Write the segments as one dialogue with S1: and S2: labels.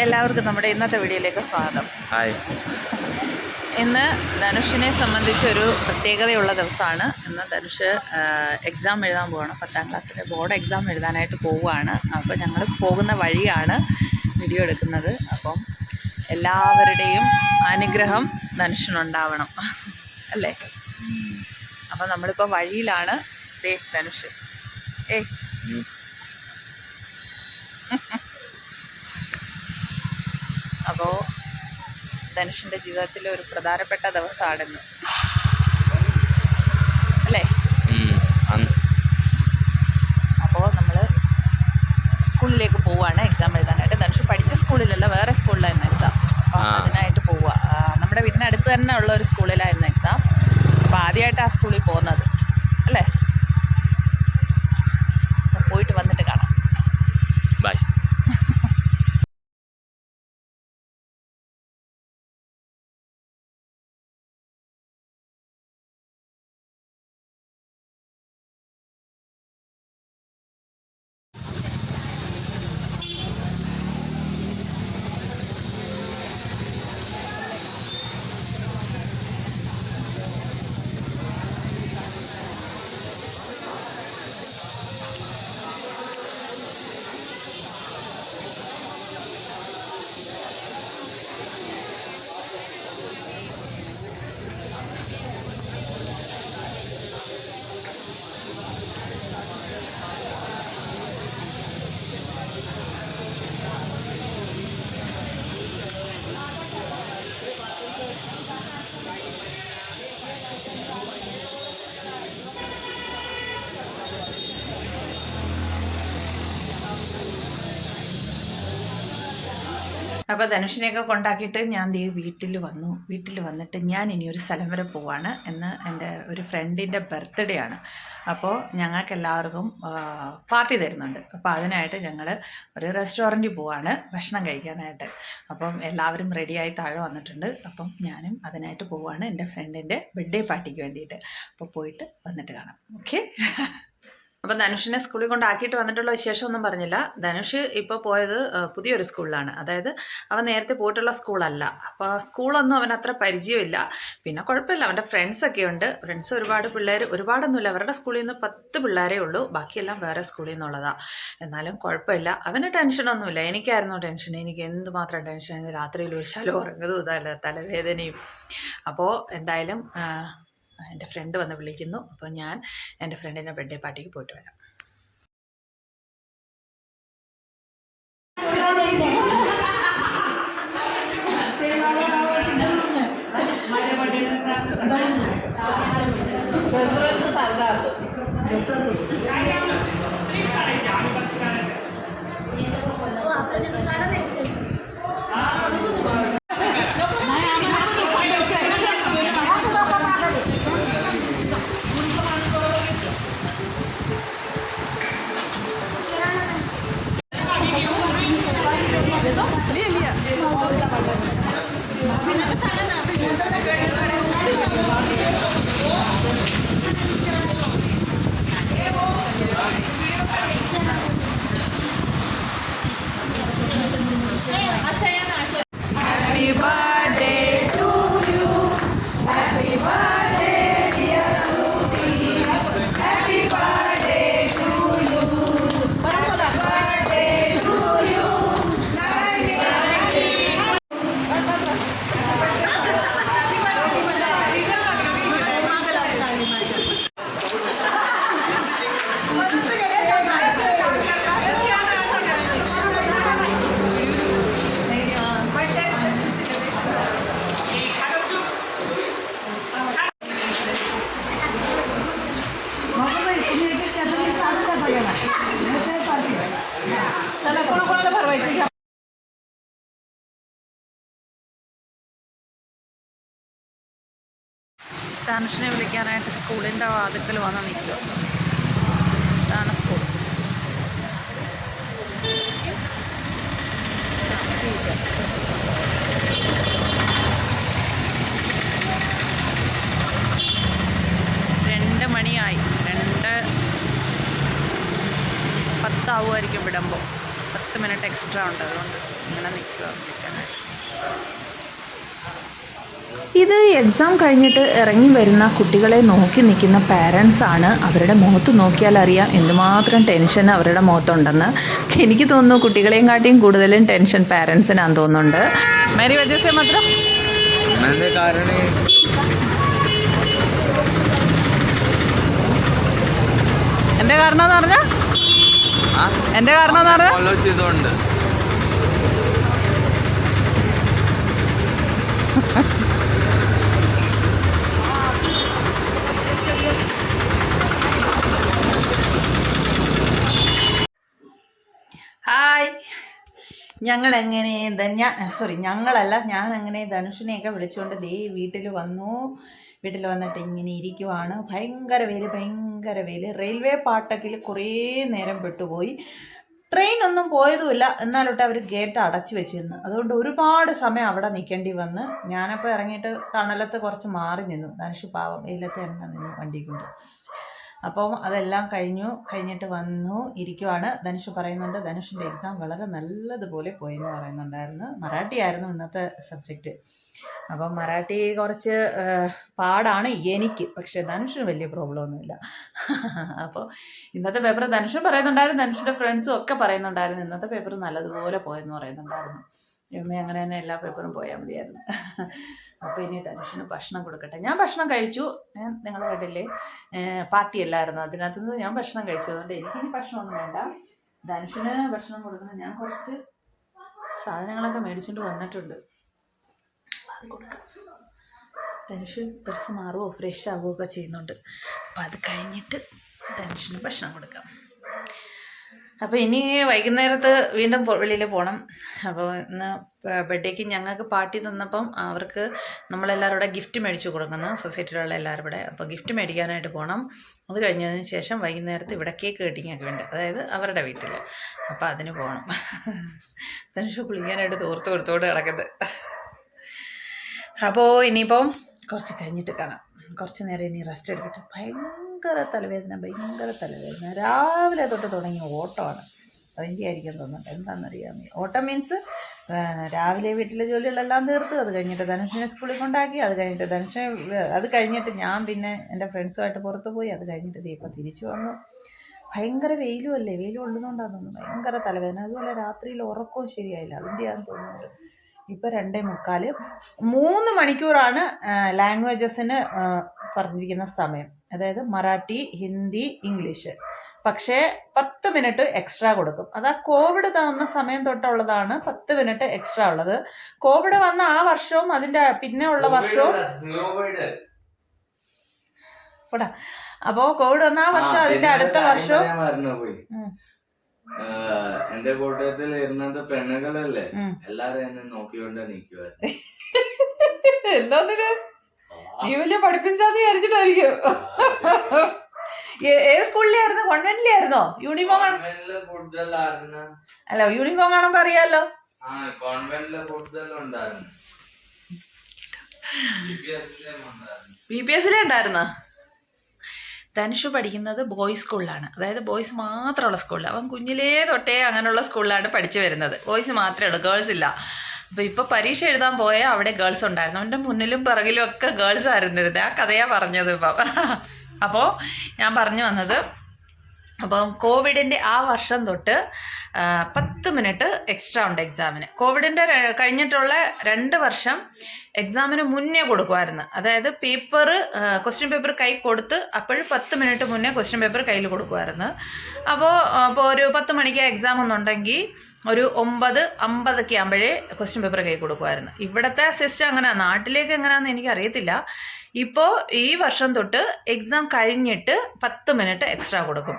S1: എല്ലാവർക്കും നമ്മുടെ ഇന്നത്തെ വീഡിയോയിലേക്ക് സ്വാഗതം.
S2: ഹായ്.
S1: ഇന്ന് ധനുഷിനെ സംബന്ധിച്ചൊരു പ്രത്യേകതയുള്ള ദിവസമാണ്. ഇന്ന് ധനുഷ് എക്സാം എഴുതാൻ പോവാണ്. പത്താം ക്ലാസ്സിലെ ബോർഡ് എക്സാം എഴുതാനായിട്ട് പോവുകയാണ് അപ്പോൾ ഞങ്ങൾ പോകുന്ന വഴിയാണ് വീഡിയോ എടുക്കുന്നത്. അപ്പം എല്ലാവരുടെയും അനുഗ്രഹം ധനുഷിനുണ്ടാവണം. അല്ലേ? അപ്പം നമ്മളിപ്പോൾ വഴിയിലാണ്. ദേ ധനുഷ്. ഏയ് അപ്പോൾ ധനുഷിന്റെ ജീവിതത്തിലെ ഒരു പ്രധാനപ്പെട്ട ദിവസമാണെന്ന്. അല്ലേ. അപ്പോൾ നമ്മൾ സ്കൂളിലേക്ക് പോവുകയാണ് എക്സാം എഴുതാനായിട്ട്. ധനുഷ് പഠിച്ച സ്കൂളിലല്ല വേറെ സ്കൂളിലായിരുന്നു എക്സാം അപ്പോൾ. അതിനായിട്ട് പോവുക നമ്മുടെ വീടിനടുത്ത് തന്നെ ഉള്ള ഒരു സ്കൂളിലായിരുന്നു എക്സാം അപ്പോൾ ആദ്യമായിട്ട് ആ സ്കൂളിൽ പോകുന്നത്. അല്ലേ? അപ്പോൾ ധനുഷിനെയൊക്കെ കൊണ്ടാക്കിയിട്ട് ഞാൻ ദേ വീട്ടിൽ വന്നു. വീട്ടിൽ വന്നിട്ട് ഞാൻ ഇനി ഒരു സ്ഥലം വരെ പോവാണ് എന്ന് എന്റെ ഒരു ഫ്രണ്ടിന്റെ ബർത്ത്ഡേ ആണ്. അപ്പോൾ ഞങ്ങൾക്ക് എല്ലാവർക്കും പാർട്ടി തരുന്നുണ്ട്. അപ്പോൾ അതിനായിട്ട് ഞങ്ങൾ ഒരു റെസ്റ്റോറന്റിൽ പോവാണ് ഭക്ഷണം കഴിക്കാനായിട്ട്. അപ്പം എല്ലാവരും റെഡിയായി താഴെ വന്നിട്ടുണ്ട്. അപ്പം ഞാനും അതിനായിട്ട് പോവാണ് എന്റെ ഫ്രണ്ടിന്റെ ബർത്ത്ഡേ പാർട്ടിക്ക് വേണ്ടിയിട്ട്. അപ്പോൾ പോയിട്ട് വന്നിട്ട് കാണാം. ഓക്കെ അപ്പോൾ ധനുഷിനെ സ്കൂളിൽ കൊണ്ടാക്കിയിട്ട് വന്നിട്ടുള്ള വിശേഷമൊന്നും പറഞ്ഞില്ല. ധനുഷ് ഇപ്പോൾ പോയത് പുതിയൊരു സ്കൂളിലാണ്. അതായത് അവൻ നേരത്തെ പോയിട്ടുള്ള സ്കൂളല്ല. അപ്പോൾ സ്കൂളൊന്നും അവൻ അത്ര പരിചയമില്ല. പിന്നെ കുഴപ്പമില്ല അവന്റെ ഫ്രണ്ട്സൊക്കെ ഉണ്ട്. ഫ്രണ്ട്സ് ഒരുപാട് പിള്ളേർ ഒരുപാടൊന്നുമില്ല. അവരുടെ സ്കൂളിൽ നിന്ന് പത്ത് പിള്ളേരേ ഉള്ളൂ. ബാക്കിയെല്ലാം വേറെ സ്കൂളിൽ നിന്നുള്ളതാണ് എന്നാലും കുഴപ്പമില്ല. അവന് ടെൻഷനൊന്നുമില്ല എനിക്കായിരുന്നു ടെൻഷൻ എനിക്ക് എന്തുമാത്രം ടെൻഷൻ രാത്രിയിൽ ഒരു ശലം ഉറങ്ങുന്നതും ഇതല്ല തലവേദനയും. അപ്പോൾ എന്തായാലും എന്റെ ഫ്രണ്ട് വന്ന് വിളിക്കുന്നു. അപ്പോൾ ഞാൻ എന്റെ ഫ്രണ്ടിന്റെ ബർത്ത്ഡേ പാർട്ടിക്ക് പോയിട്ട് വരാം. ധനുഷിനെ സ്കൂളിന്റെ വാതിക്കൽ വന്ന് നിൽക്കുക. ഇതാണ് സ്കൂൾ. രണ്ട് മണിയായി. രണ്ട് പത്താവുമായിരിക്കും വിടുമ്പോൾ. പത്ത് മിനിറ്റ് എക്സ്ട്രാ ഉണ്ട്. അതുകൊണ്ട് ഇങ്ങനെ നിൽക്കുക. വിളിക്കാനായിട്ട് ഇത് എക്സാം കഴിഞ്ഞിട്ട് ഇറങ്ങി വരുന്ന കുട്ടികളെ നോക്കി നിൽക്കുന്ന പാരൻസ് ആണ് അവരുടെ മുഖത്ത് നോക്കിയാൽ അറിയാം എന്തുമാത്രം ടെൻഷൻ അവരുടെ മുഖത്തുണ്ടെന്ന്. എനിക്ക് തോന്നുന്നു കുട്ടികളെയും കാട്ടിയും കൂടുതലും ടെൻഷൻ പാരൻസിനാന്ന് തോന്നുന്നുണ്ട്. മേരി വജസ്സേ മാത്രം?
S2: എന്റെ കാരണം?
S1: എന്ന് പറഞ്ഞാൽ
S2: എന്റെ
S1: എന്റെ കാരണം എന്ന് പറഞ്ഞാൽ ഹായ്. ഞങ്ങൾ എങ്ങനെ ധന്യ സോറി ഞങ്ങളല്ല ഞാൻ അങ്ങനെ ധനുഷിനെയൊക്കെ വിളിച്ചുകൊണ്ട് ദേ വീട്ടിൽ വന്നു. വീട്ടിൽ വന്നിട്ട് ഇങ്ങനെ ഇരിക്കുവാണ്. ഭയങ്കര വെയിൽ ഭയങ്കര വെയിൽ റെയിൽവേ പാട്ടക്കിൽ കുറേ നേരം പെട്ടുപോയി. ട്രെയിൻ ഒന്നും പോയതുമില്ല. എന്നാലോട്ട് അവർ ഗേറ്റ് അടച്ചു വെച്ചിരുന്നു. അതുകൊണ്ട് ഒരുപാട് സമയം അവിടെ നിൽക്കേണ്ടി വന്ന്. ഞാനപ്പോൾ ഇറങ്ങിയിട്ട് തണലത്ത് കുറച്ച് മാറി നിന്നു. ധനുഷ് പാവം വെയിലത്ത് തന്നെ നിന്നു വണ്ടി കൊണ്ട് അപ്പം അതെല്ലാം കഴിഞ്ഞു കഴിഞ്ഞിട്ട് വന്നു ഇരിക്കുവാണ്. ധനുഷ് പറയുന്നുണ്ട് ധനുഷിന്റെ എക്സാം വളരെ നല്ലതുപോലെ പോയി എന്ന് പറയുന്നുണ്ടായിരുന്നു. മറാഠി ആയിരുന്നു ഇന്നത്തെ സബ്ജക്റ്റ് അപ്പം മറാഠി കുറച്ച് പാടാണ് എനിക്ക്. പക്ഷെ ധനുഷിന് വലിയ പ്രോബ്ലം ഒന്നുമില്ല. അപ്പോൾ ഇന്നത്തെ പേപ്പർ ധനുഷും പറയുന്നുണ്ടായിരുന്നു ധനുഷിന്റെ ഫ്രണ്ട്സും ഒക്കെ പറയുന്നുണ്ടായിരുന്നു ഇന്നത്തെ പേപ്പർ നല്ലതുപോലെ പോയെന്ന് പറയുന്നുണ്ടായിരുന്നു. എമ്മ അങ്ങനെ തന്നെ എല്ലാ പേപ്പറും പോയാൽ മതിയായിരുന്നു. അപ്പോൾ ഇനി ധനുഷിന് ഭക്ഷണം കൊടുക്കട്ടെ. ഞാൻ ഭക്ഷണം കഴിച്ചു. നിങ്ങൾ കേട്ടില്ലേ പാർട്ടി അല്ലായിരുന്നു. അതിനകത്ത് നിന്ന് ഞാൻ ഭക്ഷണം കഴിച്ചു. അതുകൊണ്ട് എനിക്കിനി ഭക്ഷണമൊന്നും വേണ്ട. ധനുഷിന് ഭക്ഷണം കൊടുക്കുന്ന ഞാൻ കുറച്ച് സാധനങ്ങളൊക്കെ മേടിച്ചുകൊണ്ട് വന്നിട്ടുണ്ട്. അത് കൊടുക്കാം. ധനുഷ് കുറച്ച് മാറുമോ ഫ്രഷ് ആവുകയോ ഒക്കെ ചെയ്യുന്നുണ്ട്. അപ്പം അത് കഴിഞ്ഞിട്ട് ധനുഷിന് ഭക്ഷണം കൊടുക്കാം. അപ്പോൾ ഇനി വൈകുന്നേരത്ത് വീണ്ടും വെളിയിൽ പോകണം അപ്പോൾ ഇന്ന് ബർത്ത്ഡേക്ക് ഞങ്ങൾക്ക് പാർട്ടി തന്നപ്പം അവർക്ക് നമ്മളെല്ലാവരും കൂടെ ഗിഫ്റ്റ് മേടിച്ചു കൊടുക്കുന്നു. സൊസൈറ്റിയിലുള്ള എല്ലാവരും കൂടെ അപ്പോൾ ഗിഫ്റ്റ് മേടിക്കാനായിട്ട് പോകണം അത് കഴിഞ്ഞതിന് ശേഷം വൈകുന്നേരത്ത് ഇവിടെ കേക്ക് കട്ടിങ്ങൊക്കെ ഉണ്ട്. അതായത് അവരുടെ വീട്ടിൽ അപ്പോൾ അതിന് പോകണം ധനുഷ് കുളിക്കാനായിട്ട് തോർത്ത് കൊടുത്തോട് കിടക്കുന്നത് അപ്പോൾ ഇനിയിപ്പം കുറച്ച് കഴിഞ്ഞിട്ട് കാണാം. കുറച്ച് നേരം ഇനി റെസ്റ്റ് എടുക്കട്ടെ ഭയങ്കര തലവേദന ഭയങ്കര തലവേദന. രാവിലെ തൊട്ട് തുടങ്ങിയ ഓട്ടമാണ്. അതിന്റെ ആയിരിക്കും തോന്നുന്നുണ്ട് എന്താണെന്നറിയാൻ. ഓട്ടം മീൻസ് രാവിലെ വീട്ടിലെ ജോലികളെല്ലാം തീർത്തു. അത് കഴിഞ്ഞിട്ട് ധനുഷിനെ സ്കൂളിൽ കൊണ്ടാക്കി. അത് കഴിഞ്ഞിട്ട് ധനുഷിനെ വേ- അത് കഴിഞ്ഞിട്ട് ഞാൻ പിന്നെ എന്റെ ഫ്രണ്ട്സുമായിട്ട് പുറത്ത് പോയി. അത് കഴിഞ്ഞിട്ട് ഇപ്പം തിരിച്ചു വന്നു. ഭയങ്കര വെയിലും അല്ലേ? വെയിൽ കൊള്ളുന്നതുകൊണ്ടാന്ന് തോന്നുന്നു. ഭയങ്കര തലവേദന. അതുപോലെ രാത്രിയിൽ ഉറക്കവും ശരിയായില്ല. അതിന്റെയാണെന്ന് തോന്നുന്നുണ്ട്. ഇപ്പം രണ്ടേ മുക്കാൽ മൂന്ന് മണിക്കൂറാണ് ലാംഗ്വേജസിന് പറഞ്ഞിരിക്കുന്ന സമയം. അതായത് മറാഠി ഹിന്ദി ഇംഗ്ലീഷ്. പക്ഷേ പത്ത് മിനിറ്റ് എക്സ്ട്രാ കൊടുക്കും. അത് ആ കോവിഡ് വന്ന സമയം തൊട്ടുള്ളതാണ് പത്ത് മിനിറ്റ് എക്സ്ട്രാ ഉള്ളത്. കോവിഡ് വന്ന ആ വർഷവും അതിന്റെ പിന്നെ ഉള്ള വർഷവും അപ്പോൾ കോവിഡ് വന്ന ആ വർഷം അതിന്റെ അടുത്ത ഉം.
S2: എന്റെ കൂട്ടത്തിൽ ഇരുന്നത്
S1: പെണ്ണുകളല്ലേ.
S2: എല്ലാരും എന്നെ നോക്കിക്കൊണ്ട് നിൽക്കുവായിരുന്നു
S1: എന്തോന്നിന് നീ വലിയ പഠിപ്പിച്ചാന്ന് വിചാരിച്ചിട്ടായിരിക്കും ഏത് സ്കൂളിലായിരുന്നു? കോൺവെന്റിലായിരുന്നോ? യൂണിഫോം അല്ല യൂണിഫോം കാണുമ്പോ അറിയാലോ. ബി പി എസിലെ ഉണ്ടായിരുന്നോ? ധനുഷ് പഠിക്കുന്നത് ബോയ്സ് സ്കൂളിലാണ് അതായത് ബോയ്സ് മാത്രമുള്ള സ്കൂളിൽ അവൻ കുഞ്ഞിലേ തൊട്ടേ അങ്ങനെയുള്ള സ്കൂളിലാണ് പഠിച്ചു വരുന്നത്. ബോയ്സ് മാത്രമേ ഉള്ളൂ ഗേൾസ് ഇല്ല. അപ്പോൾ ഇപ്പോൾ പരീക്ഷ എഴുതാൻ പോയ അവിടെ ഗേൾസ് ഉണ്ടായിരുന്നു. അവന്റെ മുന്നിലും പിറകിലും ഒക്കെ ഗേൾസ് ആയിരുന്നിരുന്നത് ആ കഥയാ പറഞ്ഞത് ഇപ്പം. അപ്പോൾ ഞാൻ പറഞ്ഞു വന്നത് അപ്പം കോവിഡിന്റെ ആ വർഷം തൊട്ട് പത്ത് മിനിറ്റ് എക്സ്ട്രാ ഉണ്ട് എക്സാമിന് കോവിഡിന്റെ കഴിഞ്ഞിട്ടുള്ള രണ്ട് വർഷം എക്സാമിന് മുന്നേ കൊടുക്കുമായിരുന്നു അതായത് പേപ്പർ ക്വസ്റ്റ്യൻ പേപ്പർ കൈ കൊടുത്ത് അപ്പോഴും പത്ത് മിനിറ്റ് മുന്നേ ക്വസ്റ്റ്യൻ പേപ്പർ കയ്യിൽ കൊടുക്കുമായിരുന്നു അപ്പോൾ അപ്പോൾ ഒരു പത്ത് മണിക്ക് എക്സാം എന്നുണ്ടെങ്കിൽ ഒരു ഒമ്പത് അമ്പതൊക്കെ ആകുമ്പോഴേ ക്വസ്റ്റ്യൻ പേപ്പർ കൈ കൊടുക്കുമായിരുന്നു ഇവിടുത്തെ സിസ്റ്റം അങ്ങനെ നാട്ടിലേക്ക് എങ്ങനെയാണെന്ന് എനിക്കറിയത്തില്ല. ഇപ്പോൾ ഈ വർഷം തൊട്ട് എക്സാം കഴിഞ്ഞിട്ട് പത്ത് മിനിറ്റ് എക്സ്ട്രാ കൊടുക്കും.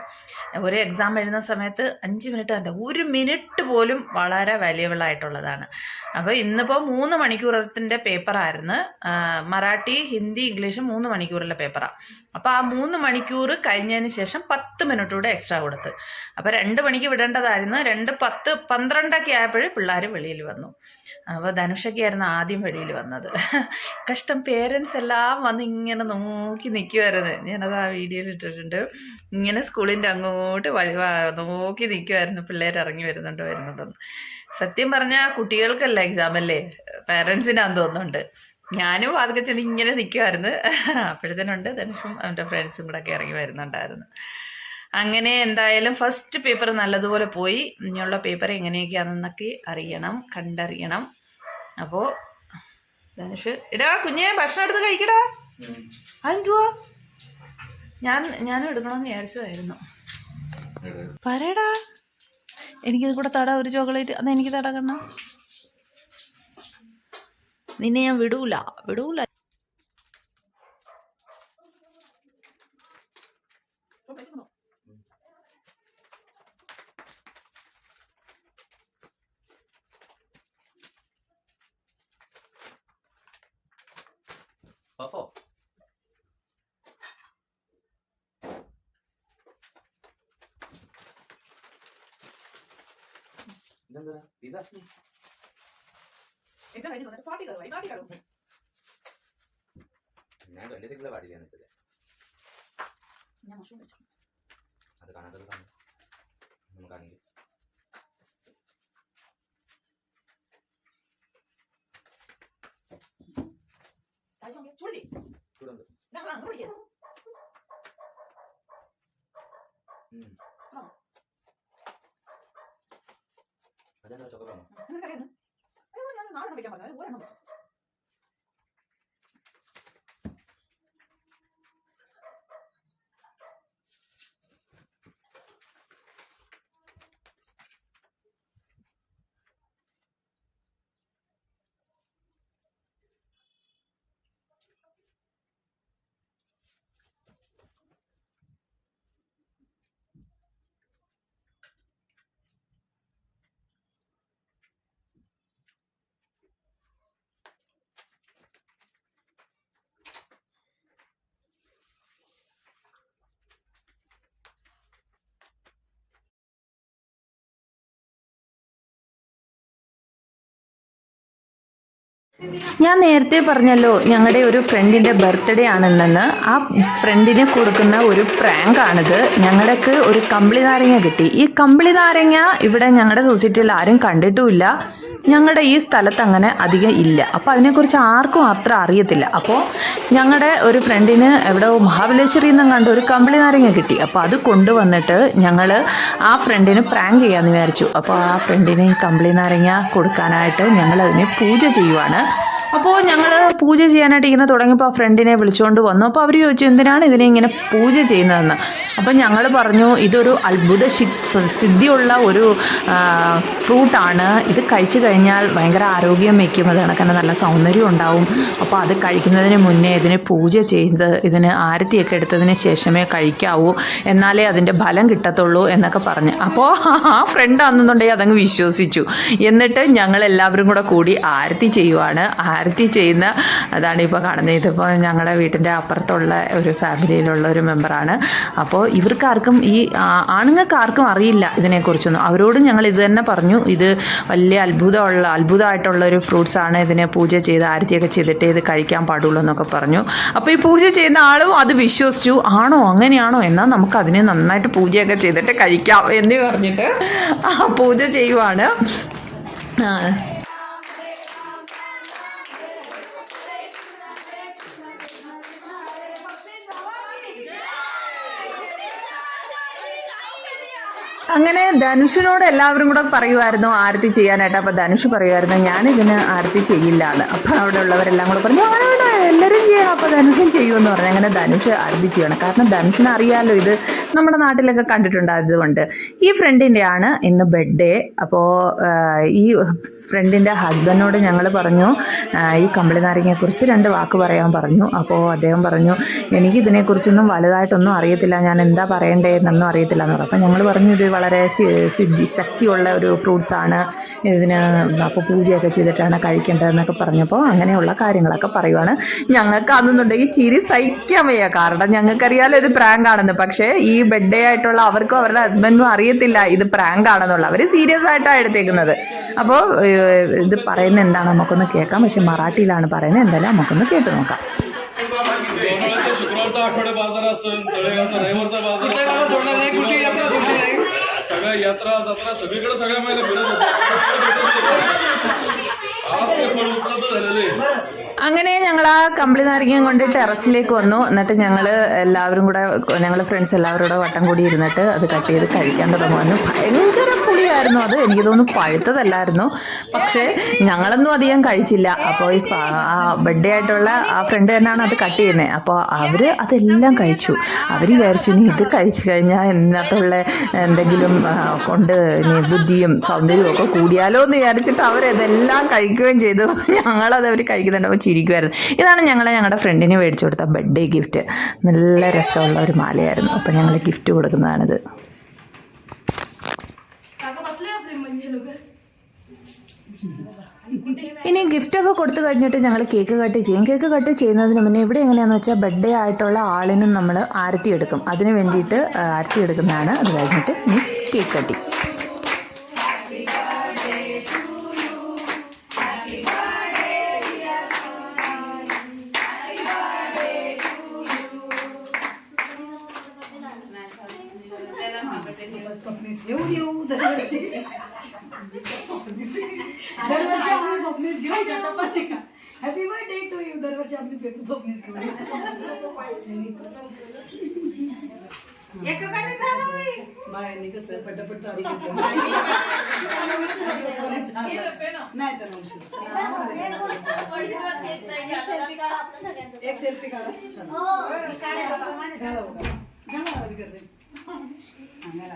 S1: ഒരു എക്സാം എഴുതുന്ന സമയത്ത് അഞ്ച് മിനിറ്റ് അല്ല ഒരു മിനിറ്റ് പോലും വളരെ വാല്യുബിൾ ആയിട്ടുള്ളതാണ്. അപ്പോൾ ഇന്നിപ്പോൾ മൂന്ന് മണിക്കൂറത്തിന്റെ പേപ്പറായിരുന്നു മറാഠി ഹിന്ദി ഇംഗ്ലീഷ് മൂന്ന് മണിക്കൂറിലെ പേപ്പറാണ് അപ്പോൾ ആ മൂന്ന് മണിക്കൂർ കഴിഞ്ഞതിന് ശേഷം പത്ത് മിനിറ്റ് കൂടെ എക്സ്ട്രാ കൊടുത്ത്. അപ്പോൾ രണ്ട് മണിക്ക് വിടേണ്ടതായിരുന്നു. രണ്ട് പത്ത് പന്ത്രണ്ടൊക്കെ ആയപ്പോഴേ പിള്ളേർ വെളിയിൽ വന്നു. അപ്പോൾ ധനുഷക്കായിരുന്നു ആദ്യം വെളിയിൽ വന്നത്. കഷ്ടം പേരൻസ് എല്ലാം വന്ന് ഇങ്ങനെ നോക്കി നിൽക്കുമായിരുന്നു ഞാനത് ആ വീഡിയോയിൽ ഇട്ടിട്ടുണ്ട്. ഇങ്ങനെ സ്കൂളിന്റെ അങ്ങോ ഇങ്ങോട്ട് വഴി നോക്കി നിൽക്കുമായിരുന്നു പിള്ളേർ ഇറങ്ങി വരുന്നുണ്ടോ വരുന്നുണ്ടോന്ന്. സത്യം പറഞ്ഞാൽ കുട്ടികൾക്കല്ല എക്സാം അല്ലേ? പാരൻസിനാന്ന് തോന്നുന്നുണ്ട്. ഞാനും വാതിൽ ചെന്ന് ഇങ്ങനെ നിൽക്കുമായിരുന്നു അപ്പോഴത്തേനുണ്ട് ധനുഷും അവന്റെ ഫ്രണ്ട്സും കൂടെ ഒക്കെ ഇറങ്ങി വരുന്നുണ്ടായിരുന്നു. അങ്ങനെ എന്തായാലും ഫസ്റ്റ് പേപ്പർ നല്ലതുപോലെ പോയി. ഇനിയുള്ള പേപ്പർ എങ്ങനെയൊക്കെയാണെന്നൊക്കെ അറിയണം കണ്ടറിയണം. അപ്പോൾ ധനുഷ് ഇടാ കുഞ്ഞെ ഭക്ഷണം എടുത്ത് കഴിക്കടാ. അതെന്തുവാ ഞാൻ ഞാനും എടുക്കണമെന്ന് വിചാരിച്ചതായിരുന്നു. പറയടാ. എനിക്കിത് കൂടെ തട ഒരു ചോക്ലേറ്റ്. അന്ന് എനിക്ക് തട കണ്ണ. നിന്നെ ഞാൻ വിടൂല. വിടൂല.
S2: പിസ ഞാൻ ട്വന്റി സിക്സിലെ പാർട്ടി ചെയ്യാന്ന് വെച്ചത്. അത് കാണാത്തൊരു സമയം നമുക്കാണെങ്കിൽ 他还没剪好呢我也弄不清
S1: ഞാൻ നേരത്തെ പറഞ്ഞല്ലോ ഞങ്ങളുടെ ഒരു ഫ്രണ്ടിന്റെ ബർത്ത്ഡേ ആണെന്നെന്ന്. ആ ഫ്രണ്ടിന് കൊടുക്കുന്ന ഒരു പ്രാങ്ക് ആണിത്. ഞങ്ങൾക്ക് ഒരു കമ്പിളി നാരങ്ങ കിട്ടി. ഈ കമ്പിളി നാരങ്ങ ഇവിടെ ഞങ്ങളുടെ സൊസൈറ്റിയിൽ ആരും കണ്ടിട്ടുമില്ല. ഞങ്ങളുടെ ഈ സ്ഥലത്ത് അങ്ങനെ അധികം ഇല്ല. അപ്പോൾ അതിനെക്കുറിച്ച് ആർക്കും അത്ര അറിയത്തില്ല. അപ്പോൾ ഞങ്ങളുടെ ഒരു ഫ്രണ്ടിന് എവിടെ മഹാബലേശ്വരി നിന്നും കണ്ട് ഒരു കമ്പിളി നാരങ്ങ കിട്ടി. അപ്പോൾ അത് കൊണ്ടുവന്നിട്ട് ഞങ്ങൾ ആ ഫ്രണ്ടിന് പ്രാങ്ക് ചെയ്യാമെന്ന് വിചാരിച്ചു. അപ്പോൾ ആ ഫ്രണ്ടിന് കമ്പിളി നാരങ്ങ കൊടുക്കാനായിട്ട് ഞങ്ങൾ അതിനെ പൂജ ചെയ്യുവാണ്. അപ്പോൾ ഞങ്ങൾ പൂജ ചെയ്യാനായിട്ട് ഇങ്ങനെ തുടങ്ങിയപ്പോൾ ആ ഫ്രണ്ടിനെ വിളിച്ചുകൊണ്ട് വന്നു. അപ്പോൾ അവർ ചോദിച്ചു എന്തിനാണ് ഇതിനെ ഇങ്ങനെ പൂജ ചെയ്യുന്നതെന്ന്? അപ്പോൾ ഞങ്ങൾ പറഞ്ഞു ഇതൊരു അത്ഭുത സിദ്ധിയുള്ള ഒരു ഫ്രൂട്ടാണ് ഇത് കഴിച്ചു കഴിഞ്ഞാൽ ഭയങ്കര ആരോഗ്യം വയ്ക്കും. അത് നല്ല സൗന്ദര്യം ഉണ്ടാവും. അപ്പോൾ അത് കഴിക്കുന്നതിന് മുന്നേ ഇതിനെ പൂജ ചെയ്ത് ഇതിന് ആരത്തിയൊക്കെ എടുത്തതിന് ശേഷമേ കഴിക്കാവൂ. എന്നാലേ അതിന്റെ ഫലം കിട്ടത്തുള്ളൂ എന്നൊക്കെ പറഞ്ഞ്. അപ്പോൾ ആ ഫ്രണ്ട് ആണെന്നുണ്ടെങ്കിൽ അതങ്ങ് വിശ്വസിച്ചു. എന്നിട്ട് ഞങ്ങൾ എല്ലാവരും കൂടെ കൂടി ആരത്തി ചെയ്യുവാണ്. ആരത്തി ചെയ്യുന്ന അതാണ് ഇപ്പോൾ കാണുന്നത്. ഇതിപ്പോൾ ഞങ്ങളുടെ വീട്ടിന്റെ അപ്പുറത്തുള്ള ഒരു ഫാമിലിയിലുള്ള ഒരു മെമ്പറാണ് അപ്പോൾ ഇവർക്കാർക്കും ഈ ആണുങ്ങൾക്ക് ആണുങ്ങൾക്കാർക്കും അറിയില്ല ഇതിനെക്കുറിച്ചൊന്നും. അവരോടും ഞങ്ങൾ ഇത് തന്നെ പറഞ്ഞു. ഇത് വലിയ അത്ഭുതമുള്ള അത്ഭുതമായിട്ടുള്ള ഒരു ഫ്രൂട്ട്സ് ആണ്. ഇതിനെ പൂജ ചെയ്ത് ആരത്തിയൊക്കെ ചെയ്തിട്ട് ഇത് കഴിക്കാൻ പാടുള്ളൂ എന്നൊക്കെ പറഞ്ഞു. അപ്പോൾ ഈ പൂജ ചെയ്യുന്ന ആളും അത് വിശ്വസിച്ചു. ആണോ അങ്ങനെയാണോ? എന്നാൽ നമുക്ക് അതിനെ നന്നായിട്ട് പൂജയൊക്കെ ചെയ്തിട്ട് കഴിക്കാം എന്ന് പറഞ്ഞിട്ട് പൂജ ചെയ്യുവാണ്. അങ്ങനെ ധനുഷിനോട് എല്ലാവരും കൂടെ പറയുമായിരുന്നു ആരത്തി ചെയ്യാനായിട്ട്. അപ്പോൾ ധനുഷ് പറയുമായിരുന്നു ഞാനിതിന് ആരത്തി ചെയ്യില്ല എന്ന് അപ്പോൾ അവിടെ ഉള്ളവരെല്ലാം കൂടെ പറഞ്ഞു അങ്ങനെ എല്ലാവരും ചെയ്യണം. അപ്പോൾ ധനുഷും ചെയ്യുമെന്ന് പറഞ്ഞു. അങ്ങനെ ധനുഷ് ആരത്തി ചെയ്യണം. കാരണം ധനുഷിന് അറിയാമല്ലോ ഇത് നമ്മുടെ നാട്ടിലൊക്കെ കണ്ടിട്ടുണ്ടായതുകൊണ്ട്. ഈ ഫ്രണ്ടിന്റെ ആണ് ഇന്ന് ബർത്ത്ഡേ അപ്പോൾ ഈ ഫ്രണ്ടിന്റെ ഹസ്ബൻഡിനോട് ഞങ്ങൾ പറഞ്ഞു ഈ കമ്പിളി നാരങ്ങയെക്കുറിച്ച് രണ്ട് വാക്ക് പറയാൻ പറഞ്ഞു. അപ്പോൾ അദ്ദേഹം പറഞ്ഞു എനിക്ക് ഇതിനെക്കുറിച്ചൊന്നും വലുതായിട്ടൊന്നും അറിയത്തില്ല. ഞാൻ എന്താ പറയണ്ടേ എന്നൊന്നും അറിയത്തില്ല എന്ന് പറഞ്ഞു. അപ്പോൾ ഞങ്ങൾ പറഞ്ഞു ഇത് വളരെ ശി- സിദ്ധി ശക്തിയുള്ള ഒരു ഫ്രൂട്ട്സ് ആണ് ഇതിന് അപ്പോൾ പൂജയൊക്കെ ചെയ്തിട്ടാണ് കഴിക്കേണ്ടതെന്നൊക്കെ പറഞ്ഞപ്പോൾ അങ്ങനെയുള്ള കാര്യങ്ങളൊക്കെ പറയുവാണ് ഞങ്ങൾക്ക് അതെന്നുണ്ടെങ്കിൽ ചിരി സഹിക്കാൻ വയ്യ കാരണം ഞങ്ങൾക്കറിയാലോ ഇത് പ്രാങ്ക് ആണെന്ന് പക്ഷേ ഈ ബർത്ത്ഡേ ആയിട്ടുള്ള അവർക്കും അവരുടെ ഹസ്ബൻഡും അറിയത്തില്ല ഇത് പ്രാങ്ക് ആണെന്നുള്ള അവർ സീരിയസ് ആയിട്ടാണ് എടുത്തേക്കുന്നത് അപ്പോൾ ഏഹ്, ഇത് പറയുന്നത് എന്താണ് നമുക്കൊന്ന് കേൾക്കാം പക്ഷെ മറാഠിയിലാണ് പറയുന്നത് എന്തായാലും നമുക്കൊന്ന് കേട്ട് നോക്കാം
S3: शुक्रवारचा आठवडे बाजारा सण तळेगावचा रविवारचा
S4: कुठे यात्रा
S3: जत्रा सगळीकडे सगळ्या महिला फिरत होत्या आज ते पण उपलब्ध झालेले
S1: അങ്ങനെ ഞങ്ങൾ ആ കമ്പിളി നാരങ്ങയും കൊണ്ട് ടെറസിലേക്ക് വന്നു എന്നിട്ട് ഞങ്ങൾ എല്ലാവരും കൂടെ ഞങ്ങൾ ഫ്രണ്ട്സ് എല്ലാവരും കൂടെ വട്ടം കൂടി ഇരുന്നിട്ട് അത് കട്ട് ചെയ്ത് കഴിക്കാൻ തുടങ്ങുന്നു ഭയങ്കര പുളിയായിരുന്നു അത് എനിക്ക് തോന്നുന്നു പഴുത്തതല്ലായിരുന്നു. പക്ഷേ ഞങ്ങളൊന്നും അധികം കഴിച്ചില്ല. അപ്പോൾ ഈ ആ ബർത്ത്ഡേ ആയിട്ടുള്ള ആ ഫ്രണ്ട് തന്നെയാണ് അത് കട്ട് ചെയ്യുന്നത് അപ്പോൾ അവർ അതെല്ലാം കഴിച്ചു. അവർ വിചാരിച്ചു ഇനി ഇത് കഴിച്ചു കഴിഞ്ഞാൽ ഇതിനകത്തുള്ള എന്തെങ്കിലും കൊണ്ട് ഇനി ബുദ്ധിയും സൗന്ദര്യവും ഒക്കെ കൂടിയാലോ എന്ന് വിചാരിച്ചിട്ട് അവരതെല്ലാം കഴിക്കുകയും ചെയ്തു. ഞങ്ങളത് അവർ കഴിക്കുന്നുണ്ടപ്പോൾ ചിരിക്കുമായിരുന്നു ഇതാണ് ഞങ്ങളെ ഞങ്ങളുടെ ഫ്രണ്ടിന് മേടിച്ചു കൊടുത്ത ബർത്ത്ഡേ ഗിഫ്റ്റ് നല്ല രസമുള്ള ഒരു മാലയായിരുന്നു. അപ്പോൾ ഞങ്ങൾ ഗിഫ്റ്റ് കൊടുക്കുന്നതാണിത്. ഇനി ഗിഫ്റ്റൊക്കെ കൊടുത്തു കഴിഞ്ഞിട്ട് ഞങ്ങൾ കേക്ക് കട്ട് ചെയ്യും കേക്ക് കട്ട് ചെയ്യുന്നതിന് മുന്നേ ഇവിടെ എങ്ങനെയാണെന്ന് വെച്ചാൽ ബർത്ത്ഡേ ആയിട്ടുള്ള ആളിനും നമ്മൾ ആരത്തി എടുക്കും അതിന് വേണ്ടിയിട്ട് ആ, ആരത്തി എടുക്കുന്നതാണ് അത് കഴിഞ്ഞിട്ട് ഇനി കേക്ക് കട്ടി
S5: दरवर्षी पपनीस घेऊन जातो पण नाही का हॅपी बर्थडे टू यू दरवर्षी आम्ही पेपर घेऊन बायांनी कसं पटापट चालू केलं. नाही तर नऊशे. एक सेल्फी काढा छान. घाला बघा. घाला आधी करते. हा, घाला.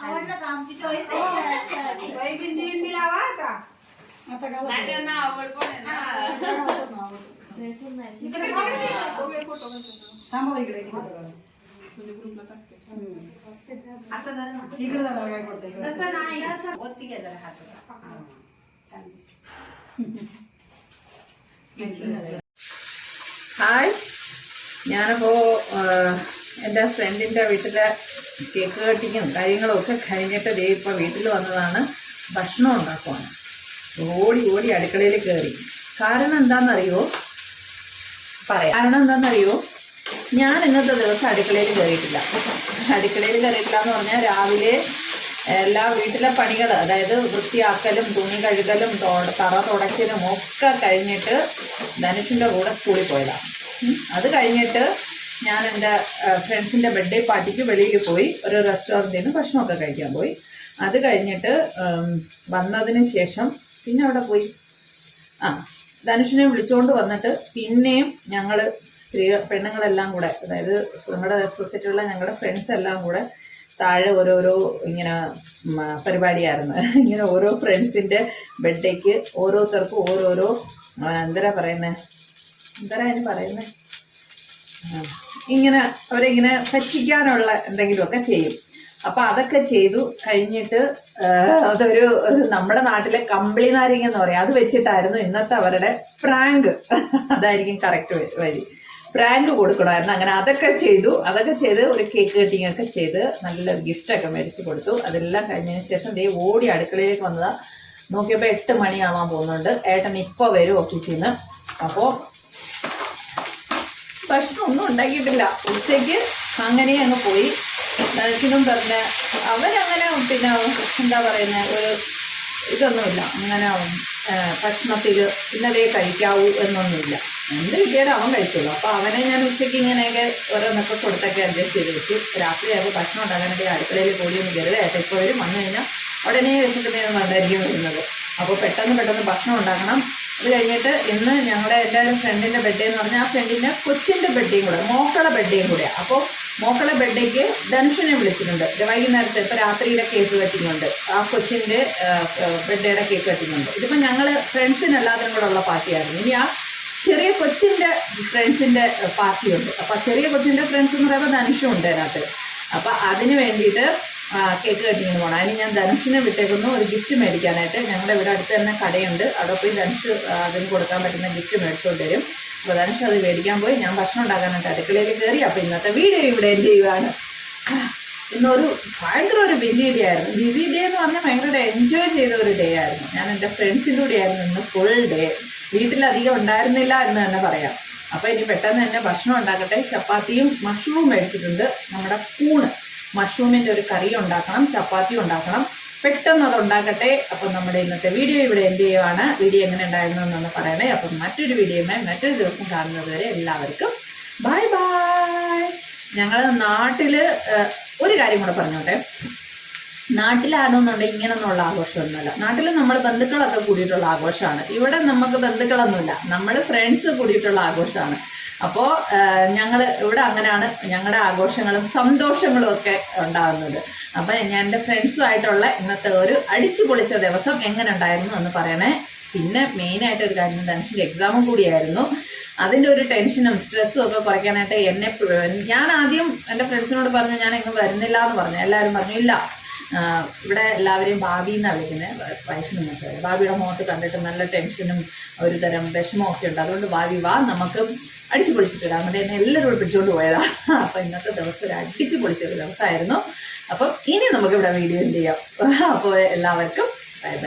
S5: आवडलं का
S6: आमची चॉईस
S7: बाई बिंदी बिंदी लावा आता नाही त्यांना आवड पण आहे ना इकडे
S5: थांबा इकडे इकडे बघा.
S7: असं धर ना
S5: इकडे काय इकडे
S7: तसं नाही असं घ्या जरा हात असा हा. छान दिसतं.
S1: ഞാനപ്പോൾ എന്റെ ഫ്രണ്ടിന്റെ വീട്ടിലെ കേക്ക് കട്ടിങ്ങും കാര്യങ്ങളും ഒക്കെ കഴിഞ്ഞിട്ട് ദേ ഇപ്പോൾ വീട്ടിൽ വന്നതാണ് ഭക്ഷണം ഉണ്ടാക്കുവാണ്. ഓടി ഓടി അടുക്കളയിൽ കയറി കാരണം എന്താണെന്നറിയോ പറയാം. കാരണം എന്താണെന്നറിയോ ഞാൻ ഇന്നത്തെ ദിവസം അടുക്കളയിൽ കയറിയിട്ടില്ല അടുക്കളയിൽ കയറിയിട്ടില്ല എന്ന് പറഞ്ഞാൽ രാവിലെ എല്ലാ വീട്ടിലെ പണികൾ അതായത് വൃത്തിയാക്കലും തുണി കഴുകലും തറ തുടയ്ക്കലും ഒക്കെ കഴിഞ്ഞിട്ട് ധനുഷിന്റെ കൂടെ സ്കൂളിൽ പോയതാണ്. അത് കഴിഞ്ഞിട്ട് ഞാൻ എന്റെ ഫ്രണ്ട്സിന്റെ ബർത്ത്ഡേ പാർട്ടിക്ക് വെളിയിൽ പോയി. ഒരു റെസ്റ്റോറന്റിൽ നിന്ന് ഭക്ഷണമൊക്കെ കഴിക്കാൻ പോയി. അത് കഴിഞ്ഞിട്ട് വന്നതിന് ശേഷം പിന്നെ അവിടെ പോയി. ആ ധനുഷിനെ വിളിച്ചുകൊണ്ട് വന്നിട്ട് പിന്നെയും ഞങ്ങൾ സ്ത്രീ പെണ്ണുങ്ങളെല്ലാം കൂടെ അതായത് ഞങ്ങളുടെ സൊസൈറ്റിയുള്ള ഞങ്ങളുടെ ഫ്രണ്ട്സ് എല്ലാം കൂടെ താഴെ ഓരോരോ ഇങ്ങനെ പരിപാടിയായിരുന്നു. ഇങ്ങനെ ഓരോ ഫ്രണ്ട്സിന്റെ ബർത്ത്ഡേക്ക് ഓരോരുത്തർക്കും ഓരോരോ എന്താ പറയുന്നത് എന്തരാ അതിന് പറയുന്നത് ഇങ്ങനെ അവരിങ്ങനെ പറ്റിക്കാനുള്ള എന്തെങ്കിലുമൊക്കെ ചെയ്യും. അപ്പൊ അതൊക്കെ ചെയ്തു കഴിഞ്ഞിട്ട് അതൊരു നമ്മുടെ നാട്ടിലെ കമ്പിളി നാരങ്ങ എന്ന് പറയാം. അത് വെച്ചിട്ടായിരുന്നു ഇന്നത്തെ അവരുടെ പ്രാങ്ക്. അതായിരിക്കും കറക്റ്റ് വഴി പ്രാങ്ക് കൊടുക്കണമായിരുന്നു. അങ്ങനെ അതൊക്കെ ചെയ്തു. അതൊക്കെ ചെയ്ത് ഒരു കേക്ക് കട്ടിങ് ഒക്കെ ചെയ്ത് നല്ലൊരു ഗിഫ്റ്റൊക്കെ മേടിച്ചു കൊടുത്തു. അതെല്ലാം കഴിഞ്ഞതിന് ശേഷം ദേ ഓടി അടുക്കളയിലേക്ക് വന്നതാ. നോക്കിയപ്പോൾ എട്ട് മണിയാവാൻ പോകുന്നുണ്ട്. ഏട്ടൻ ഇപ്പോൾ വരും ഓഫീസിൽ നിന്ന് അപ്പോൾ ഭക്ഷണം ഒന്നും ഉണ്ടാക്കിയിട്ടില്ല. ഉച്ചയ്ക്ക് അങ്ങനെ അങ്ങ് പോയി. നനക്കിനും പറഞ്ഞ് അവരങ്ങനെ പിന്നെ എന്താ പറയുന്നത് ഒരു ഇതൊന്നുമില്ല. അങ്ങനെ ഭക്ഷണത്തിൽ ഇന്നലെ കഴിക്കാവൂ എന്നൊന്നുമില്ല. എന്ത് കിട്ടിയാലും അവൻ കഴിച്ചുള്ളൂ അപ്പോൾ അവനെ ഞാൻ ഉച്ചയ്ക്ക് ഇങ്ങനെയൊക്കെ ഓരോന്നൊക്കെ കൊടുത്തൊക്കെ അഡ്ജസ്റ്റ് ചെയ്ത് വെച്ചു. രാത്രിയാകുമ്പോൾ ഭക്ഷണം ഉണ്ടാക്കാനൊക്കെ അടുക്കളയിൽ കൂടി ഒന്ന് കയറി ഏട്ടാ ഇപ്പോൾ വരും വന്നു കഴിഞ്ഞാൽ ഉടനെ വിശക്കുന്നതെന്ന് നന്നായിരിക്കും വരുന്നത്. അപ്പോൾ പെട്ടെന്ന് പെട്ടെന്ന് ഭക്ഷണം ഉണ്ടാക്കണം. അത് കഴിഞ്ഞിട്ട് ഇന്ന് ഞങ്ങളുടെ എല്ലാവരും ഫ്രണ്ടിന്റെ ബർത്ത്ഡേ എന്ന് പറഞ്ഞാൽ ആ ഫ്രണ്ടിന്റെ കൊച്ചിന്റെ ബർത്ത്ഡേയും കൂടെ മോക്കളെ ബർത്ത്ഡേയും കൂടെ അപ്പോൾ മോക്കളെ ബർത്ത്ഡേക്ക് ധനുഷിനെ വിളിച്ചിട്ടുണ്ട്. വൈകുന്നേരത്തെ ഇപ്പോൾ രാത്രിയുടെ കേക്ക് കട്ടിങ്ങുണ്ട് ആ കൊച്ചിന്റെ ബർത്ത്ഡേയുടെ കേക്ക് കട്ടിങ്ങുണ്ട് ഇതിപ്പോൾ ഞങ്ങൾ ഫ്രണ്ട്സിനെല്ലാത്തിനും കൂടെ ഉള്ള പാർട്ടിയായിരുന്നു ഇനി ആ ചെറിയ കൊച്ചിന്റെ ഫ്രണ്ട്സിന്റെ പാർട്ടിയുണ്ട് അപ്പോൾ ചെറിയ കൊച്ചിന്റെ ഫ്രണ്ട്സ് എന്ന് പറയുമ്പോൾ ധനുഷും ഉണ്ട് അതിനകത്ത്. അപ്പോൾ അതിന് വേണ്ടിയിട്ട് കേക്ക് കട്ടിങ്ങിന് പോകണം അതിന് ഞാൻ ധനുഷിനെ വിട്ടേക്കുന്നു. ഒരു ഗിഫ്റ്റ് മേടിക്കാനായിട്ട്. ഞങ്ങളുടെ ഇവിടെ അടുത്ത് തന്നെ കടയുണ്ട്. അവിടെ പോയി ധനുഷ് അതിന് കൊടുക്കാൻ പറ്റുന്ന ഗിഫ്റ്റ് മേടിച്ചുകൊണ്ട് വരും. അപ്പോൾ ധനുഷ് അത് മേടിക്കാൻ പോയി. ഞാൻ ഭക്ഷണം ഉണ്ടാക്കാനായിട്ട് അടുക്കളയിൽ കയറി. അപ്പോൾ ഇന്നത്തെ വീഡിയോ ഇവിടെ എന്റെ ചെയ്യുവാണ്. ഇന്നൊരു ഭയങ്കര ഒരു ബിസി ഡേ ആയിരുന്നു. ബിസി ഡേ എന്ന് പറഞ്ഞാൽ ഭയങ്കര എൻജോയ് ചെയ്ത ഒരു ഡേ ആയിരുന്നു. ഞാൻ എന്റെ ഫ്രണ്ട്സിന്റെ കൂടെ ആയിരുന്നു ഇന്ന് ഫുൾ ഡേ വീട്ടിലധികം ഉണ്ടായിരുന്നില്ല എന്ന് തന്നെ പറയാം. അപ്പോൾ ഇനി പെട്ടെന്ന് തന്നെ ഭക്ഷണം ഉണ്ടാക്കട്ടെ. ചപ്പാത്തിയും മഷ്റൂം മേടിച്ചിട്ടുണ്ട്. നമ്മുടെ കൂണ്. മഷ്റൂമിന്റെ ഒരു കറി ഉണ്ടാക്കണം ചപ്പാത്തി ഉണ്ടാക്കണം. പെട്ടെന്ന് അത് ഉണ്ടാക്കട്ടെ. അപ്പം നമ്മുടെ ഇന്നത്തെ വീഡിയോ ഇവിടെ എന്ത് ചെയ്യുവാണ്. വീഡിയോ എങ്ങനെ ഉണ്ടായിരുന്നു എന്നൊന്ന് പറയണേ. അപ്പം മറ്റൊരു വീഡിയോയുമായി മറ്റൊരു ദിവസം കാണുന്നത് വരെ എല്ലാവർക്കും ബൈ ബൈ ഞങ്ങൾ നാട്ടിൽ ഒരു കാര്യം കൂടെ പറഞ്ഞോട്ടെ. നാട്ടിലാണെന്നുണ്ടെങ്കിൽ ഇങ്ങനൊന്നുള്ള ആഘോഷമൊന്നുമല്ല. നാട്ടിൽ നമ്മൾ ബന്ധുക്കളൊക്കെ കൂടിയിട്ടുള്ള ആഘോഷമാണ്. ഇവിടെ നമുക്ക് ബന്ധുക്കളൊന്നുമില്ല. നമ്മൾ ഫ്രണ്ട്സ് കൂടിയിട്ടുള്ള ആഘോഷമാണ്. അപ്പോൾ ഞങ്ങൾ ഇവിടെ അങ്ങനെയാണ് ഞങ്ങളുടെ ആഘോഷങ്ങളും സന്തോഷങ്ങളും ഒക്കെ ഉണ്ടാകുന്നത്. അപ്പോൾ ഞാൻ എന്റെ ഫ്രണ്ട്സുമായിട്ടുള്ള ഇന്നത്തെ ഒരു അടിച്ചു പൊളിച്ച ദിവസം എങ്ങനെ ഉണ്ടായിരുന്നു എന്ന് പറയണേ. പിന്നെ മെയിനായിട്ട് ഒരു കാര്യം ടെൻഷന്റെ എക്സാമും കൂടിയായിരുന്നു. അതിന്റെ ഒരു ടെൻഷനും സ്ട്രെസ്സും ഒക്കെ കുറയ്ക്കാനായിട്ട് എന്നെ ഞാൻ ആദ്യം എന്റെ ഫ്രണ്ട്സിനോട് പറഞ്ഞു ഞാൻ എങ്ങും വരുന്നില്ല എന്ന് പറഞ്ഞു. എല്ലാവരും പറഞ്ഞു ഇല്ല. ഇവിടെ എല്ലാവരെയും ഭാവി എന്നാണ് വിളിക്കുന്നത് വയസ്സിന് നിങ്ങൾക്ക് ഭാവിയുടെ മുഖത്ത് കണ്ടിട്ട് നല്ല ടെൻഷനും ഒരു തരം വിഷമവും ഒക്കെ ഉണ്ട്. അതുകൊണ്ട് ഭാവി വാ നമുക്ക് അടിച്ചു പൊളിച്ചിട്ടില്ല എന്നിട്ട് എന്നെ എല്ലാവരും പിടിച്ചുകൊണ്ട് പോയതാണ് അപ്പം ഇന്നത്തെ ദിവസം ഒരു അടിച്ചു പൊളിച്ചൊരു ദിവസമായിരുന്നു അപ്പം ഇനി നമുക്ക് ഇവിടെ വീഡിയോ ചെയ്യാം? അപ്പോൾ എല്ലാവർക്കും